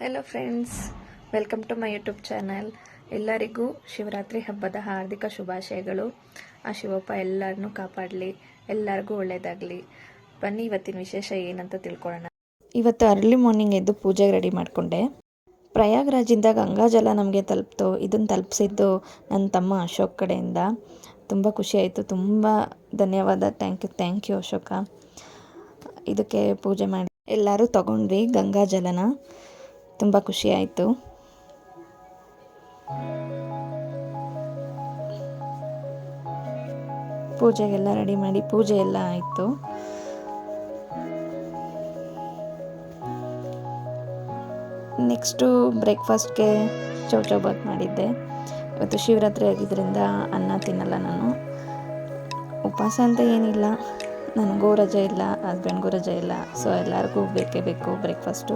Hello friends welcome to my YouTube channel ಎಲ್ಲರಿಗೂ ಶಿವರಾತ್ರಿ ಹಬ್ಬದ ಹಾರ್ದಿಕ ಶುಭಾಶಯಗಳು. ಆ ಶಿವಪ್ಪ ಎಲ್ಲರನ್ನೂ ಕಾಪಾಡಲಿ, ಎಲ್ಲರಿಗೂ ಒಳ್ಳೆಯದಾಗಲಿ ಬನ್ನಿ, ಇವತ್ತಿನ ವಿಶೇಷ ಏನಂತ ತಿಳ್ಕೊಳ್ಳೋಣ. ಇವತ್ತು ಅರ್ಲಿ ಮಾರ್ನಿಂಗ್ ಎದ್ದು ಪೂಜೆಗೆ ರೆಡಿ ಮಾಡಿಕೊಂಡೆ. ಪ್ರಯಾಗ್ರಾಜಿಂದ ಗಂಗಾಜಲ ನಮಗೆ ತಲುಪ್ತು. ಇದನ್ನು ತಲುಪಿಸಿದ್ದು ನನ್ನ ತಮ್ಮ ಅಶೋಕ್ ಕಡೆಯಿಂದ. ತುಂಬ ಖುಷಿ ಆಯಿತು. ತುಂಬ ಧನ್ಯವಾದ. Thank you thank you Ashoka. ಇದಕ್ಕೆ ಪೂಜೆ ಮಾಡಿ. ಎಲ್ಲರೂ ತಗೊಂಡ್ವಿ ಗಂಗಾಜಲನ ತುಂಬ ಖುಷಿ ಆಯಿತು ಪೂಜೆಗೆಲ್ಲ ರೆಡಿ ಮಾಡಿ ಪೂಜೆ ಎಲ್ಲ ಆಯಿತು. ನೆಕ್ಸ್ಟು ಬ್ರೇಕ್ಫಾಸ್ಟ್ಗೆ ಚೌಚೌಬಾತ್ ಮಾಡಿದ್ದೆ. ಇವತ್ತು ಶಿವರಾತ್ರಿ ಆಗಿದ್ದರಿಂದ ಅನ್ನ ತಿನ್ನಲ್ಲ ನಾನು. ಉಪವಾಸ ಅಂತ ಏನಿಲ್ಲ. ನನಗೂ ರಜೆ ಇಲ್ಲ ಹಸ್ಬೆಂಡ್ಗೂ ರಜೆ ಇಲ್ಲ ಸೊ ಎಲ್ಲರಿಗೂ ಬೇಕೇ ಬೇಕು ಬ್ರೇಕ್ಫಾಸ್ಟು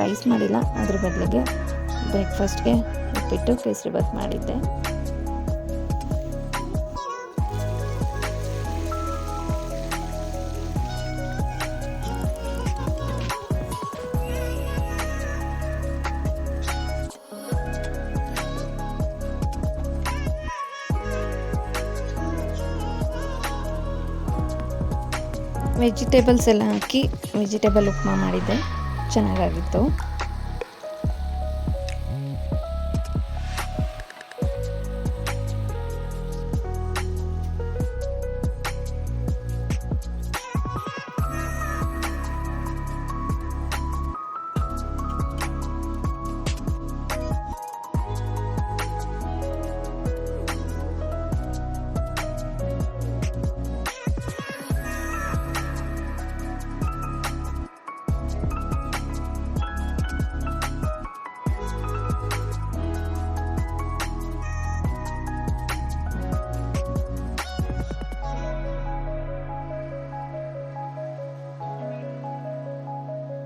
ರೈಸ್ ಮಾಡಿಲ್ಲ, ಅದ್ರ ಬದಲಿಗೆ ಬ್ರೇಕ್ಫಾಸ್ಟ್ಗೆ ಉಪ್ಪಿಟ್ಟು ಕೇಸರಿಬಾತ್ ಮಾಡಿದ್ದೆ. ವೆಜಿಟೇಬಲ್ಸ್ ಎಲ್ಲ ಹಾಕಿ ವೆಜಿಟೇಬಲ್ ಉಪ್ಮಾ ಮಾಡಿದ್ದೆ. ಚೆನ್ನಾಗಾಗಿತ್ತು.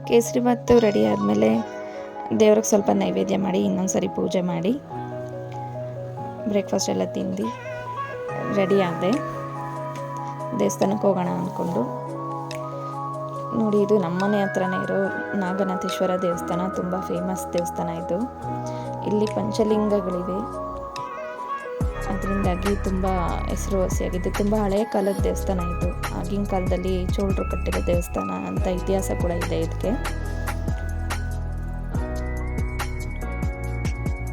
ಕೇಸರಿ ಭಾತು ರೆಡಿ ಆದಮೇಲೆ ದೇವ್ರಿಗೆ ಸ್ವಲ್ಪ ನೈವೇದ್ಯ ಮಾಡಿ ಇನ್ನೊಂದು ಸರಿ ಪೂಜೆ ಮಾಡಿ. ಬ್ರೇಕ್ಫಾಸ್ಟ್ ಎಲ್ಲ ತಿಂದು ರೆಡಿ ಆದೆ. ದೇವಸ್ಥಾನಕ್ಕೆ ಹೋಗೋಣ ಅಂದ್ಕೊಂಡು ನೋಡಿ, ಇದು ನಮ್ಮನೆ ಹತ್ರನೇ ಇರೋ ನಾಗನಾಥೇಶ್ವರ ದೇವಸ್ಥಾನ, ತುಂಬ ಫೇಮಸ್ ದೇವಸ್ಥಾನ ಇದು. ಇಲ್ಲಿ ಪಂಚಲಿಂಗಗಳಿವೆ. ಅದರಿಂದಾಗಿ ತುಂಬ ಹೆಸರುವಾಸಿಯಾಗಿದೆ ತುಂಬ ಹಳೆಯ ಕಾಲದ ದೇವಸ್ಥಾನ ಇದು. ಆಗಿನ ಕಾಲದಲ್ಲಿ ಚೋಳರು ಕಟ್ಟಿರೋ ದೇವಸ್ಥಾನ ಅಂತ ಇತಿಹಾಸ ಕೂಡ ಇದೆ ಇದಕ್ಕೆ.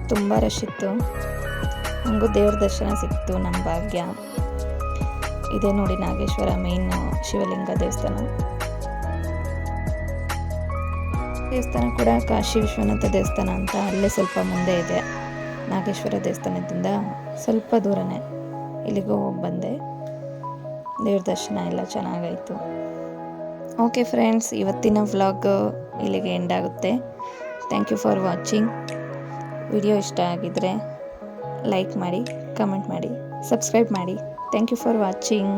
ತುಂಬ ರಶ್ ಇತ್ತು. ನಮಗೂ ದೇವ್ರ ದರ್ಶನ ಸಿಕ್ತು ನಮ್ಮ ಭಾಗ್ಯ. ಇದೇ ನೋಡಿ ನಾಗೇಶ್ವರ ಮೇನ್ ಶಿವಲಿಂಗ ದೇವಸ್ಥಾನ. ದೇವಸ್ಥಾನ ಕೂಡ ಕಾಶಿ ವಿಶ್ವನಾಥ ದೇವಸ್ಥಾನ ಅಂತ ಅಲ್ಲೇ ಸ್ವಲ್ಪ ಮುಂದೆ ಇದೆ. ನಾಗೇಶ್ವರ ದೇವಸ್ಥಾನದಿಂದ ಸ್ವಲ್ಪ ದೂರನೇ ಇಲ್ಲಿಗೂ ಹೋಗಿ ಬಂದೆ. ದೇವ್ರ ದರ್ಶನ ಎಲ್ಲ ಚೆನ್ನಾಗಾಯಿತು. ಓಕೆ ಫ್ರೆಂಡ್ಸ್ ಇವತ್ತಿನ ವ್ಲಾಗ್ ಇಲ್ಲಿಗೆ ಎಂಡ್ ಆಗುತ್ತೆ. Thank you for watching video ಇಷ್ಟ ಆಗಿದ್ದರೆ ಲೈಕ್ ಮಾಡಿ ಕಮೆಂಟ್ ಮಾಡಿ ಸಬ್ಸ್ಕ್ರೈಬ್ ಮಾಡಿ. Thank you for watching